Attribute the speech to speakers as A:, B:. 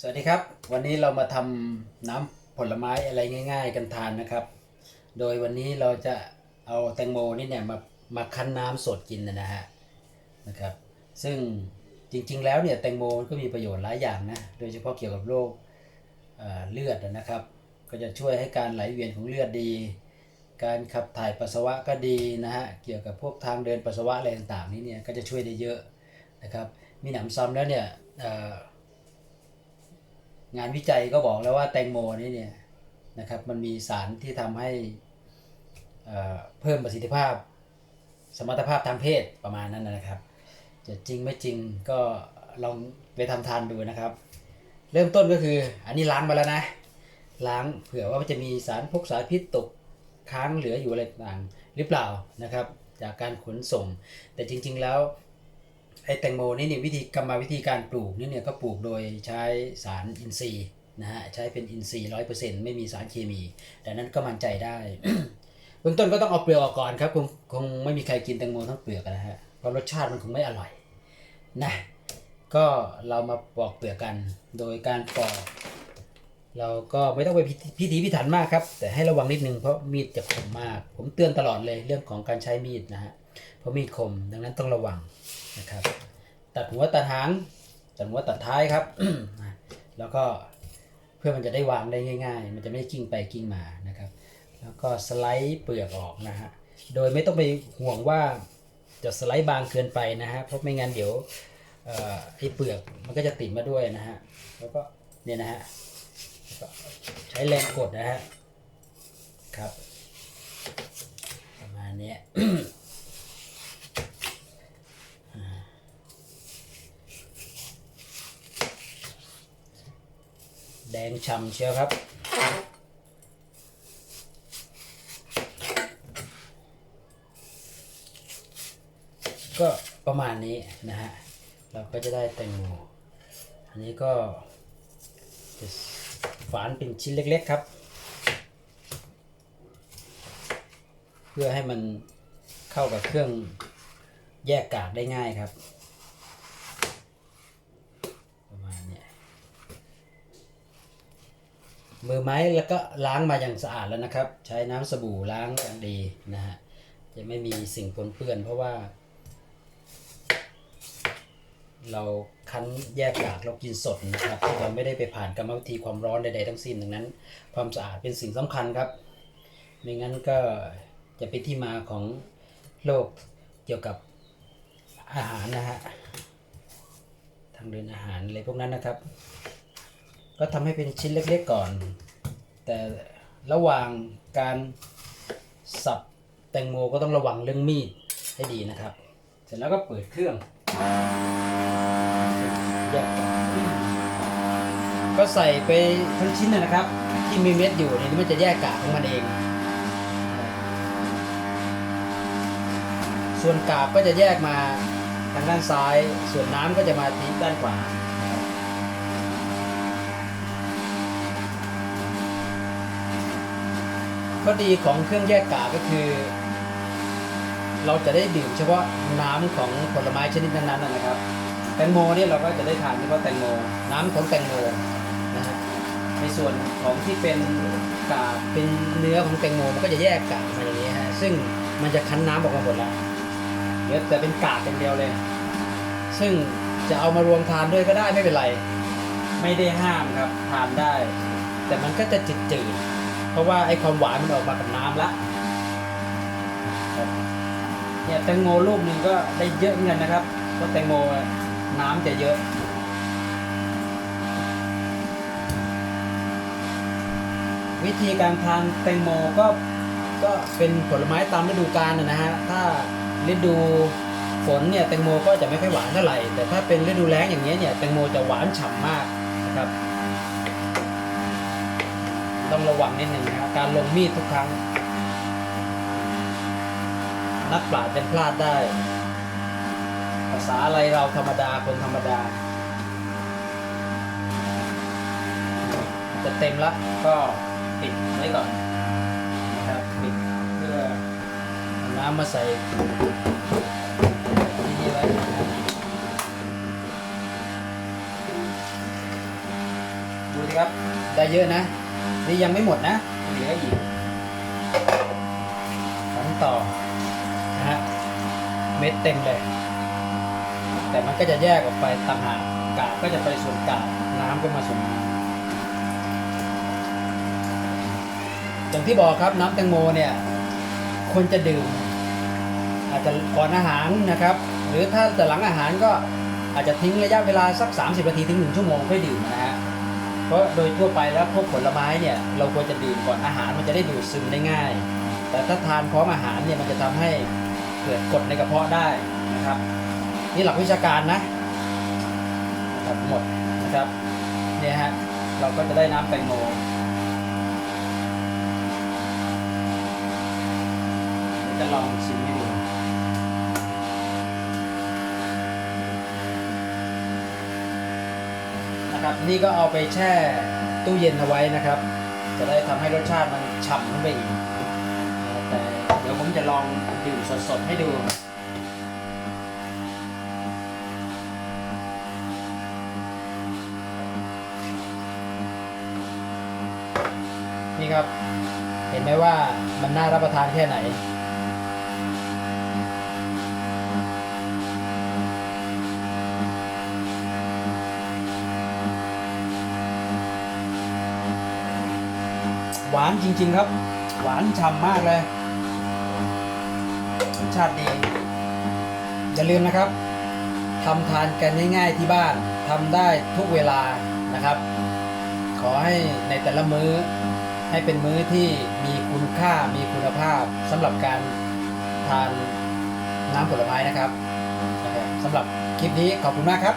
A: สวัสดีครับ วันนี้เรามาทำน้ำผลไม้อะไรง่าย ๆ กันทานนะครับ โดยวันนี้เราจะเอาแตงโมนี่เนี่ยมามาคั้นน้ำสดกินนะฮะนะครับ ซึ่งจริงๆแล้วเนี่ยแตงโมมันก็มีประโยชน์หลายอย่างนะโดยเฉพาะเกี่ยวกับโรคเเลือดนะครับ ก็จะช่วยให้การไหลเวียนของเลือดดี การขับถ่ายปัสสาวะก็ดีนะฮะเกี่ยวกับพวกทางเดินปัสสาวะอะไรต่างๆนี่เนี่ยก็จะช่วยได้เยอะนะครับ มีหนำซ้ำแล้วเนี่ย งานวิจัยก็บอกแล้วว่าแตงโมนี่เนี่ยนะครับมันมีสารที่ทำให้เอ่อเพิ่มประสิทธิภาพ สมรรถภาพทางเพศประมาณนั้นนะครับ จะจริงไม่จริงก็ลองไปทำทานดูนะครับ เริ่มต้นก็คืออันนี้ล้างมาแล้วนะล้างเผื่อว่าจะมีสารพวกสารพิษตกค้างเหลืออยู่อะไรต่างหรือเปล่านะครับ จากการขนส่ง แต่จริง ๆ แล้ว ไอ้แตงโมนี่เนี่ยวิธีกรรมวิธีการปลูกนี่เนี่ยก็ปลูกโดยใช้สารอินทรีย์นะฮะใช้เป็นอินทรีย์ร้อยเปอร์เซ็นต์ไม่มีสารเคมีดังนั้นก็มั่นใจได้เบื้องต้นก็ต้องเอาเปลือกออกก่อนครับคงคงไม่มีใครกินแตงโมทั้งเปลือกนะฮะเพราะรสชาติมันคงไม่อร่อยนะก็เรามาปอกเปลือกกันโดยการปอก เราก็ไม่ต้องไปพิพิถีพิถันมากครับ แต่ให้ระวังนิดนึงเพราะมีดจะคมมาก ผมเตือนตลอดเลยเรื่องของการใช้มีดนะฮะเพราะมีดคมดังนั้นต้องระวังนะครับ ตัดหัวตัดหางตัดหัวตัดท้ายครับ แล้วก็เพื่อมันจะได้วางได้ง่าย ๆ มันจะไม่กิ้งไปกิ้งมานะครับ แล้วก็สไลด์เปลือกออกนะฮะ โดยไม่ต้องไปห่วงว่าจะสไลด์บางเกินไปนะฮะ เพราะไม่งั้นเดี๋ยวไอ้เปลือกมันก็จะติดมาด้วยนะฮะ แล้วก็เนี่ยนะฮะใช้แรงกดนะฮะ ครับ ประมาณนี้ย แด งฉ่ำเชียวครับ ก็ประมาณนี้นะฮะ เราก็จะได้แตงโม อันนี้ก็จะฝานเป็นชิ้นเล็ก ๆ ครับ เพื่อให้มันเข้ากับเครื่องแยกกากได้ง่ายครับ ประมาณเนี้ย มือไม้แล้วก็ล้างมาอย่างสะอาดแล้วนะครับ ใช้น้ำสบู่ล้างอย่างดีนะฮะจะไม่มีสิ่งปนเปื้อน เพราะว่า เราคั้นแยกกากเรากินสดนะครับเราไม่ได้ไปผ่านกรรมวิธีความร้อนใดๆทั้งสิ้นดังนั้น ความสะอาดเป็นสิ่งสำคัญครับไม่งั้นก็จะเป็นที่มาของโรคเกี่ยวกับอาหารนะฮะทางเดินอาหารอะไรพวกนั้นนะครับ ก็ทำให้เป็นชิ้นเล็กๆก่อน แต่ระหว่างการสับแตงโมก็ต้องระวังเรื่องมีดให้ดีนะครับ เสร็จแล้วก็เปิดเครื่องแยกก็ใส่ไปทั้งชิ้นนะนะครับ ที่มีเม็ดอยู่นี่มันจะแยกกากของมันเอง ส่วนกากก็จะแยกมาทางด้านซ้าย ส่วนน้ำก็จะมาที่ด้านขวา ข้อดีของเครื่องแยกกากก็คือ เราจะได้ดื่มเฉพาะน้ำของผลไม้ชนิดนั้นๆนะครับ แตงโมนี่เราก็จะได้ทานเฉพาะแตงโม น้ำของแตงโมนะฮะในส่วนของที่เป็นกากเป็นเนื้อของแตงโมมันก็จะแยกกากมาอย่างนี้ฮะซึ่งมันจะคั้นน้ำออกมาหมดแล้วเหลือแต่เป็นกากอย่างเดียวเลย ซึ่งจะเอามารวมทานด้วยก็ได้ไม่เป็นไร ไม่ได้ห้ามครับทานได้ แต่มันก็จะจืดๆเพ ราะว่าไอ้ความหวานมันออกมากับน้ำละเนี่ยแตงโมลูกหนึ่งก็ได้เยอะเหมือนกันนะครับเพราะแตงโมน้ำจะเยอะวิธีการทานแตงโมก็ก็เป็นผลไม้ตามฤดูกาลนะฮะ ถ้าฤดูฝนเนี่ยแตงโมก็จะไม่ค่อยหวานเท่าไหร่ แต่ถ้าเป็นฤดูแล้งอย่างเงี้ยเนี่ยแตงโมจะหวานฉ่ำมากนะครับ ต้องระวังนิดหนึ่งนะครับการลงมีดทุกครั้ง นักปราชญ์ยังพลาดได้ ภาษาอะไรเราธรรมดาคนธรรมดา จะเต็มล้วก็ปิดไว้ก่อนนะครับปิดเพื่อน้ำมาใส่ที่ไว้นะครับสิครับ ได้เยอะนะ นี่ยังไม่หมดนะเหลืออีกขันต่อนะฮะเม็ดเต็มเลย แต่มันก็จะแยกออกไปต่างหากกากก็จะไปส่วนกากน้ำก็มาส่วนน้ำอย่างที่บอกครับน้ำแตงโมเนี่ยคนจะดื่ม อาจจะก่อนอาหารนะครับ หรือถ้าจะหลังอาหารก็อาจจะทิ้งระยะเวลาสัก 30นาทีถึง1ชั่วโมงค่อยดื่มนะฮะ เพราะโดยทั่วไปแล้วพวกผลไม้เนี่ยเราควรจะดื่มก่อนอาหารมันจะได้ดูดซึมได้ง่าย แต่ถ้าทานพร้อมอาหารเนี่ยมันจะทำให้เกิดกรดในกระเพาะได้นะครับ นี่หลักวิชาการนะนะครับหมดนะครับเนี่ยฮะเราก็จะได้น้ำแตงโมเดี๋ยวจะลองชิมให้ดู นะครับ นี่ก็เอาไปแช่ตู้เย็นเอาไว้นะครับ จะได้ทำให้รสชาติมันฉ่ำขึ้นไปอีกแต่เดี๋ยวผมจะลองดื่มสดๆให้ดูนี่ครับ เห็นไหมว่ามันน่ารับประทานแค่ไหน หวานจริง ๆ ครับ หวานฉ่ำมากเลยรสชาติดี อย่าลืมนะครับทำทานกันง่ายๆที่บ้านทำได้ทุกเวลานะครับ ขอให้ในแต่ละมื้อ ให้เป็นมื้อที่มีคุณค่ามีคุณภาพสำหรับการทานน้ำผลไม้นะครับนะครับสำหรับคลิปนี้ขอบคุณมากครับ